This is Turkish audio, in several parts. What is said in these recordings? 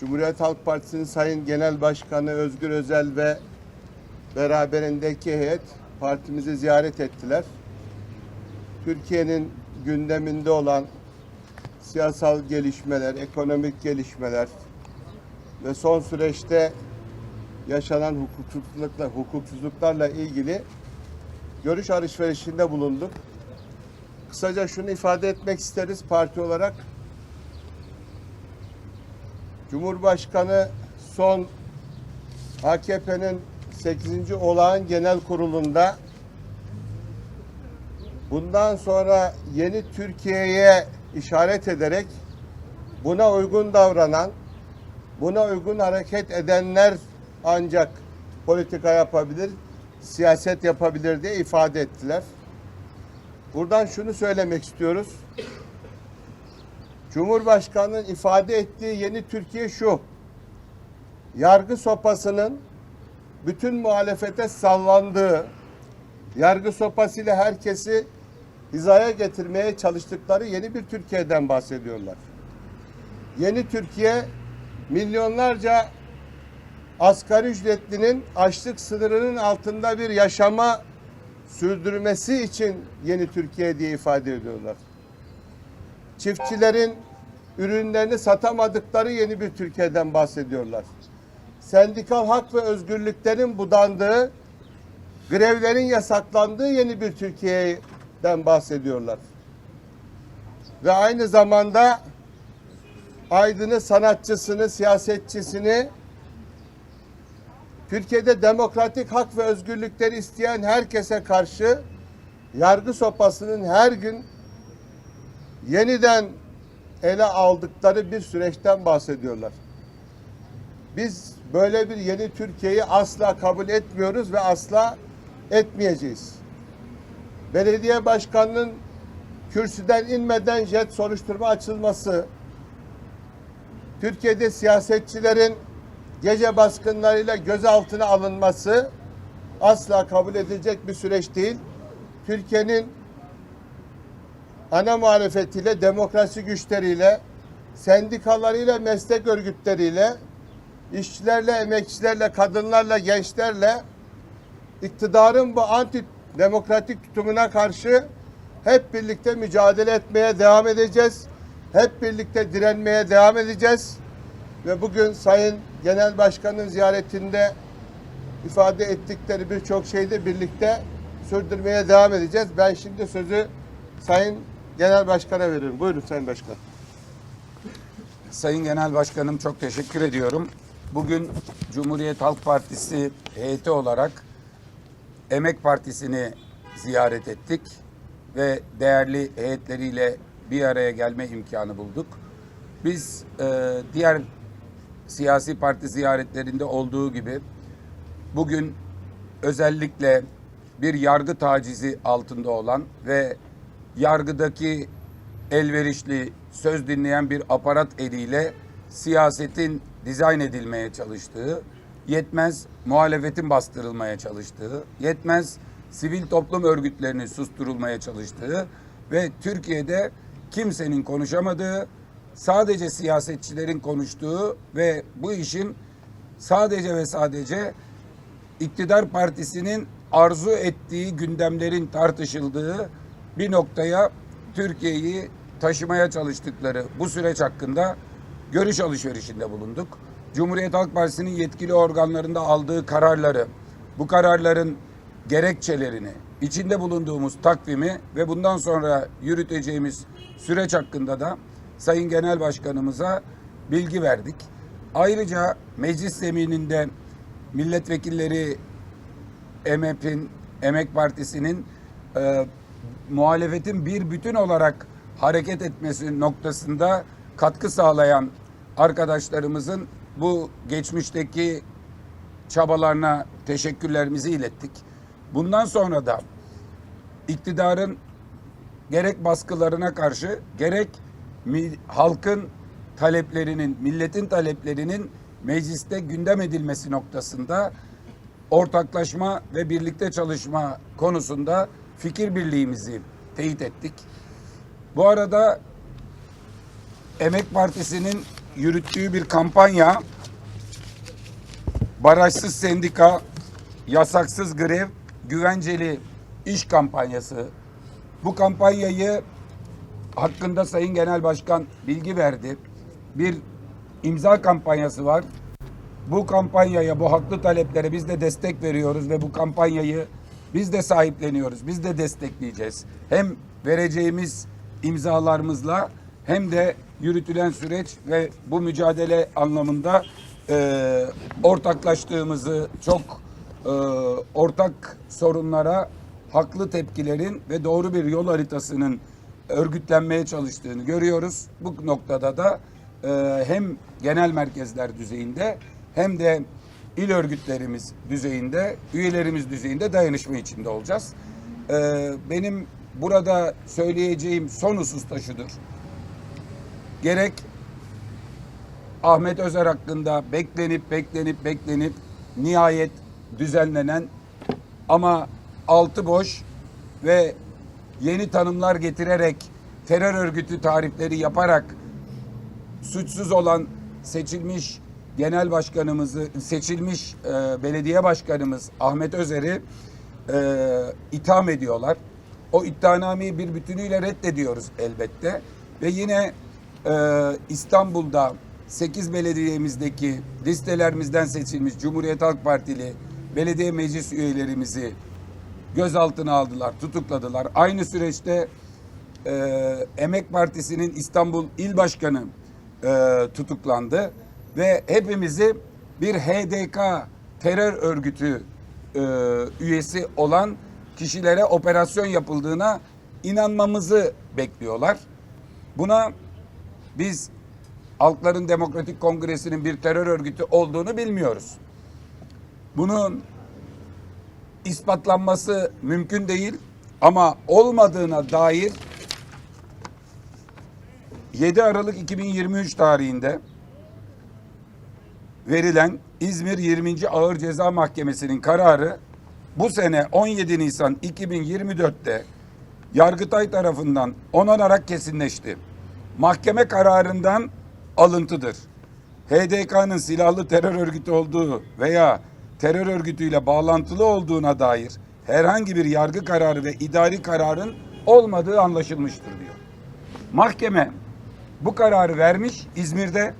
Cumhuriyet Halk Partisi'nin Sayın Genel Başkanı Özgür Özel ve beraberindeki heyet partimizi ziyaret ettiler. Türkiye'nin gündeminde olan siyasal gelişmeler, ekonomik gelişmeler ve son süreçte yaşanan hukuksuzlukla, hukuksuzluklarla ilgili görüş alışverişinde bulunduk. Kısaca şunu ifade etmek isteriz parti olarak. Cumhurbaşkanı son AKP'nin 8. olağan genel kurulunda bundan sonra yeni Türkiye'ye işaret ederek buna uygun davranan, buna uygun hareket edenler ancak politika yapabilir, siyaset yapabilir diye ifade ettiler. Buradan şunu söylemek istiyoruz. Cumhurbaşkanının ifade ettiği yeni Türkiye şu. Yargı sopasının bütün muhalefete sallandığı, yargı sopasıyla herkesi hizaya getirmeye çalıştıkları yeni bir Türkiye'den bahsediyorlar. Yeni Türkiye milyonlarca asgari ücretlinin açlık sınırının altında bir yaşama sürdürmesi için yeni Türkiye diye ifade ediyorlar. Çiftçilerin ürünlerini satamadıkları yeni bir Türkiye'den bahsediyorlar. Sendikal hak ve özgürlüklerin budandığı, grevlerin yasaklandığı yeni bir Türkiye'den bahsediyorlar. Ve aynı zamanda aydını, sanatçısını, siyasetçisini Türkiye'de demokratik hak ve özgürlükleri isteyen herkese karşı yargı sopasının her gün yeniden ele aldıkları bir süreçten bahsediyorlar. Biz böyle bir yeni Türkiye'yi asla kabul etmiyoruz ve asla etmeyeceğiz. Belediye başkanının kürsüden inmeden jet soruşturma açılması, Türkiye'de siyasetçilerin gece baskınlarıyla gözaltına alınması asla kabul edilecek bir süreç değil. Türkiye'nin ana muhalefetiyle, demokrasi güçleriyle, sendikalarıyla, meslek örgütleriyle, işçilerle, emekçilerle, kadınlarla, gençlerle iktidarın bu anti demokratik tutumuna karşı hep birlikte mücadele etmeye devam edeceğiz. Hep birlikte direnmeye devam edeceğiz. Ve bugün Sayın Genel Başkan'ın ziyaretinde ifade ettikleri birçok şeyde birlikte sürdürmeye devam edeceğiz. Ben şimdi sözü Sayın Genel Başkan'a veriyorum. Buyurun Sayın Başkan. Sayın Genel Başkanım çok teşekkür ediyorum. Bugün Cumhuriyet Halk Partisi heyeti olarak Emek Partisi'ni ziyaret ettik ve değerli heyetleriyle bir araya gelme imkanı bulduk. Biz e, diğer siyasi parti ziyaretlerinde olduğu gibi bugün özellikle bir yargı tacizi altında olan ve yargıdaki elverişli söz dinleyen bir aparat eliyle siyasetin dizayn edilmeye çalıştığı, yetmez muhalefetin bastırılmaya çalıştığı, yetmez sivil toplum örgütlerinin susturulmaya çalıştığı ve Türkiye'de kimsenin konuşamadığı, sadece siyasetçilerin konuştuğu ve bu işin sadece ve sadece iktidar partisinin arzu ettiği gündemlerin tartışıldığı bir noktaya Türkiye'yi taşımaya çalıştıkları bu süreç hakkında görüş alışverişinde bulunduk. Cumhuriyet Halk Partisi'nin yetkili organlarında aldığı kararları, bu kararların gerekçelerini, içinde bulunduğumuz takvimi ve bundan sonra yürüteceğimiz süreç hakkında da Sayın Genel Başkanımıza bilgi verdik. Ayrıca meclis zemininde milletvekilleri EMEP'in, Emek Partisi'nin e, muhalefetin bir bütün olarak hareket etmesi noktasında katkı sağlayan arkadaşlarımızın bu geçmişteki çabalarına teşekkürlerimizi ilettik. Bundan sonra da iktidarın gerek baskılarına karşı gerek halkın taleplerinin, milletin taleplerinin mecliste gündem edilmesi noktasında ortaklaşma ve birlikte çalışma konusunda fikir birliğimizi teyit ettik. Bu arada Emek Partisi'nin yürüttüğü bir kampanya barajsız sendika, yasaksız grev, güvenceli iş kampanyası. Bu kampanyayı hakkında Sayın Genel Başkan bilgi verdi. Bir imza kampanyası var. Bu kampanyaya, bu haklı taleplere biz de destek veriyoruz ve bu kampanyayı biz de sahipleniyoruz. Biz de destekleyeceğiz. Hem vereceğimiz imzalarımızla hem de yürütülen süreç ve bu mücadele anlamında e, ortaklaştığımızı çok e, ortak sorunlara haklı tepkilerin ve doğru bir yol haritasının örgütlenmeye çalıştığını görüyoruz. Bu noktada da e, hem genel merkezler düzeyinde hem de il örgütlerimiz düzeyinde, üyelerimiz düzeyinde dayanışma içinde olacağız. E, benim burada söyleyeceğim son husus da şudur. Gerek Ahmet Özer hakkında beklenip beklenip beklenip nihayet düzenlenen ama altı boş ve yeni tanımlar getirerek terör örgütü tarifleri yaparak suçsuz olan seçilmiş genel başkanımızı seçilmiş e, belediye başkanımız Ahmet Özer'i e, itham ediyorlar. O iddianameyi bir bütünüyle reddediyoruz elbette. Ve yine e, İstanbul'da 8 belediyemizdeki listelerimizden seçilmiş Cumhuriyet Halk Partili belediye meclis üyelerimizi gözaltına aldılar, tutukladılar. Aynı süreçte e, Emek Partisi'nin İstanbul İl Başkanı e, tutuklandı ve hepimizi bir HDK terör örgütü e, üyesi olan kişilere operasyon yapıldığına inanmamızı bekliyorlar. Buna biz Halkların Demokratik Kongresi'nin bir terör örgütü olduğunu bilmiyoruz. Bunun ispatlanması mümkün değil ama olmadığına dair 7 Aralık 2023 tarihinde verilen İzmir 20. Ağır Ceza Mahkemesi'nin kararı bu sene 17 Nisan 2024'te Yargıtay tarafından onanarak kesinleşti. Mahkeme kararından alıntıdır. HDK'nın silahlı terör örgütü olduğu veya terör örgütüyle bağlantılı olduğuna dair herhangi bir yargı kararı ve idari kararın olmadığı anlaşılmıştır diyor. Mahkeme bu kararı vermiş İzmir'de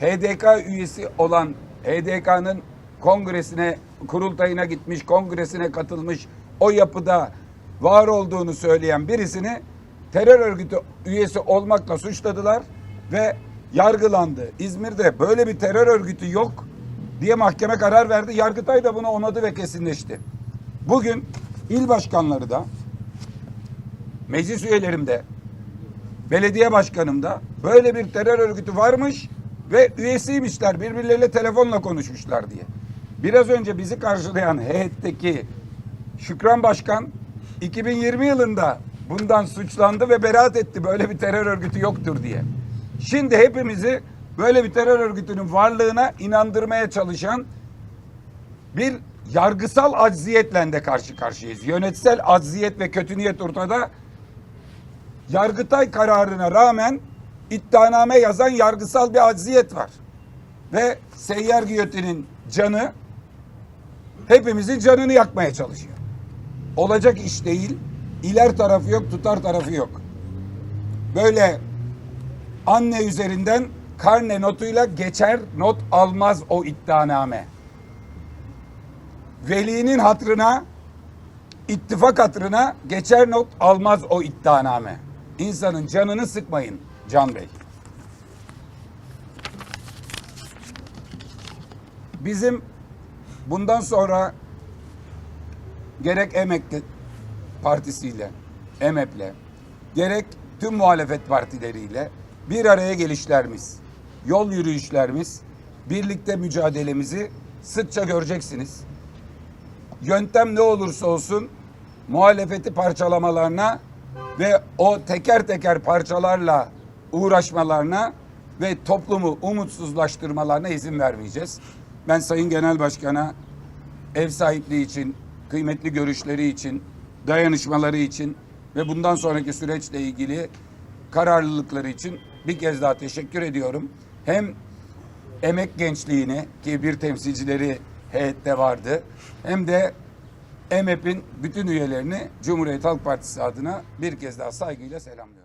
HDK üyesi olan HDK'nın kongresine, kurultayına gitmiş, kongresine katılmış, o yapıda var olduğunu söyleyen birisini terör örgütü üyesi olmakla suçladılar ve yargılandı. İzmir'de böyle bir terör örgütü yok diye mahkeme karar verdi. Yargıtay da bunu onadı ve kesinleşti. Bugün il başkanları da meclis üyelerim de belediye başkanım da böyle bir terör örgütü varmış ve üyesiymişler. Birbirleriyle telefonla konuşmuşlar diye. Biraz önce bizi karşılayan heyetteki Şükran Başkan 2020 yılında bundan suçlandı ve beraat etti. Böyle bir terör örgütü yoktur diye. Şimdi hepimizi böyle bir terör örgütünün varlığına inandırmaya çalışan bir yargısal acziyetle de karşı karşıyayız. Yönetsel acziyet ve kötü niyet ortada. Yargıtay kararına rağmen iddianame yazan yargısal bir acziyet var. Ve seyyar giyotinin canı hepimizin canını yakmaya çalışıyor. Olacak iş değil. İler tarafı yok, tutar tarafı yok. Böyle anne üzerinden karne notuyla geçer, not almaz o iddianame. Velinin hatrına, ittifak hatrına geçer not almaz o iddianame. İnsanın canını sıkmayın Can Bey. Bizim bundan sonra gerek Emek Partisi'yle, EMEP'le, gerek tüm muhalefet partileriyle bir araya gelişlerimiz, yol yürüyüşlerimiz, birlikte mücadelemizi sıkça göreceksiniz. Yöntem ne olursa olsun muhalefeti parçalamalarına ve o teker teker parçalarla uğraşmalarına ve toplumu umutsuzlaştırmalarına izin vermeyeceğiz. Ben Sayın Genel Başkan'a ev sahipliği için, kıymetli görüşleri için, dayanışmaları için ve bundan sonraki süreçle ilgili kararlılıkları için bir kez daha teşekkür ediyorum. hem emek gençliğini ki bir temsilcileri heyette vardı hem de EMEP'in bütün üyelerini Cumhuriyet Halk Partisi adına bir kez daha saygıyla selamlıyorum.